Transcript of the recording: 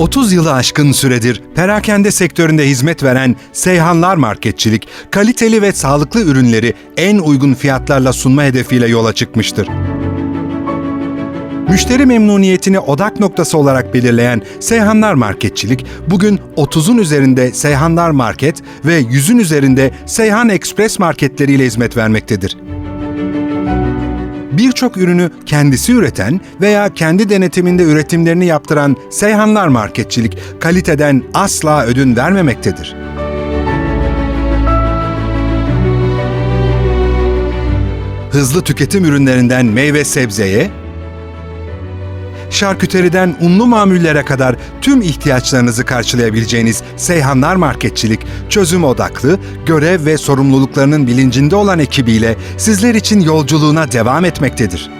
30 yılı aşkın süredir perakende sektöründe hizmet veren Seyhanlar Marketçilik, kaliteli ve sağlıklı ürünleri en uygun fiyatlarla sunma hedefiyle yola çıkmıştır. Müşteri memnuniyetini odak noktası olarak belirleyen Seyhanlar Marketçilik, bugün 30'un üzerinde Seyhanlar Market ve 100'ün üzerinde Seyhan Express marketleriyle hizmet vermektedir. Birçok ürünü kendisi üreten veya kendi denetiminde üretimlerini yaptıran Seyhanlar Marketçilik, kaliteden asla ödün vermemektedir. Hızlı tüketim ürünlerinden meyve sebzeye, şarküteriden unlu mamullere kadar tüm ihtiyaçlarınızı karşılayabileceğiniz Seyhanlar Marketçilik, çözüm odaklı, görev ve sorumluluklarının bilincinde olan ekibiyle sizler için yolculuğuna devam etmektedir.